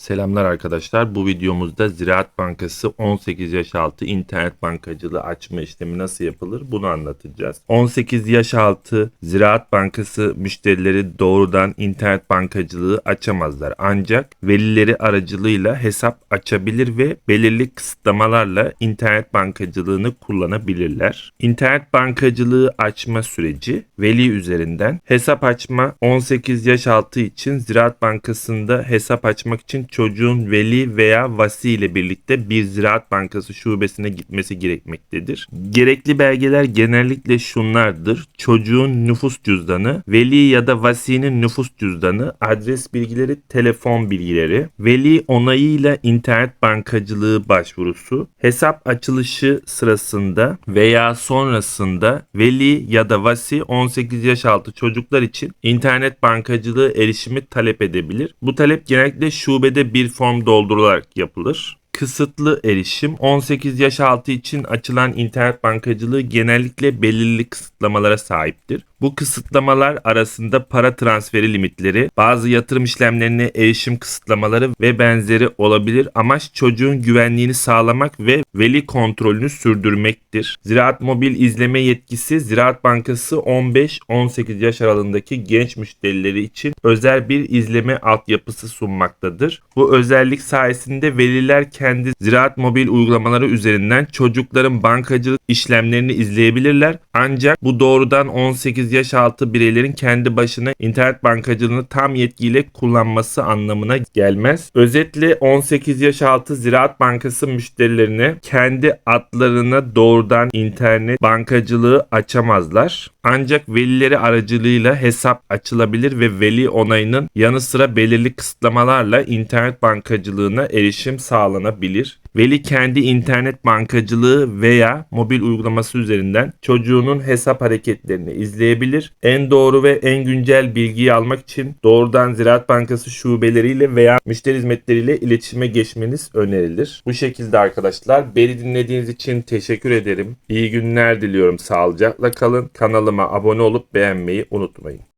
Selamlar arkadaşlar. Bu videomuzda Ziraat Bankası 18 yaş altı internet bankacılığı açma işlemi nasıl yapılır bunu anlatacağız. 18 yaş altı Ziraat Bankası müşterileri doğrudan internet bankacılığı açamazlar. Ancak velileri aracılığıyla hesap açabilir ve belirli kısıtlamalarla internet bankacılığını kullanabilirler. İnternet bankacılığı açma süreci veli üzerinden hesap açma 18 yaş altı için Ziraat Bankası'nda hesap açmak için çocuğun veli veya vasi ile birlikte bir Ziraat Bankası şubesine gitmesi gerekmektedir. Gerekli belgeler genellikle şunlardır. Çocuğun nüfus cüzdanı, veli ya da vasinin nüfus cüzdanı, adres bilgileri, telefon bilgileri, veli onayıyla internet bankacılığı başvurusu, hesap açılışı sırasında veya sonrasında veli ya da vasi 18 yaş altı çocuklar için internet bankacılığı erişimi talep edebilir. Bu talep genellikle şubede bir form doldurularak yapılır. Kısıtlı erişim 18 yaş altı için açılan internet bankacılığı genellikle belirli kısıtlamalara sahiptir. Bu kısıtlamalar arasında para transferi limitleri, bazı yatırım işlemlerine erişim kısıtlamaları ve benzeri olabilir. Amaç çocuğun güvenliğini sağlamak ve veli kontrolünü sürdürmektir. Ziraat Mobil izleme yetkisi Ziraat Bankası 15-18 yaş aralığındaki genç müşterileri için özel bir izleme altyapısı sunmaktadır. Bu özellik sayesinde veliler kendi Ziraat Mobil uygulamaları üzerinden çocukların bankacılık işlemlerini izleyebilirler. Ancak bu doğrudan 18 yaş altı bireylerin kendi başına internet bankacılığını tam yetkiyle kullanması anlamına gelmez. Özetle 18 yaş altı Ziraat Bankası müşterilerine kendi adlarına doğrudan internet bankacılığı açamazlar. Ancak velileri aracılığıyla hesap açılabilir ve veli onayının yanı sıra belirli kısıtlamalarla internet bankacılığına erişim sağlanabilir. Veli kendi internet bankacılığı veya mobil uygulaması üzerinden çocuğunun hesap hareketlerini izleyebilir. En doğru ve en güncel bilgiyi almak için doğrudan Ziraat Bankası şubeleriyle veya müşteri hizmetleriyle iletişime geçmeniz önerilir. Bu şekilde arkadaşlar beni dinlediğiniz için teşekkür ederim. İyi günler diliyorum. Sağlıcakla kalın. Kanalıma abone olup beğenmeyi unutmayın.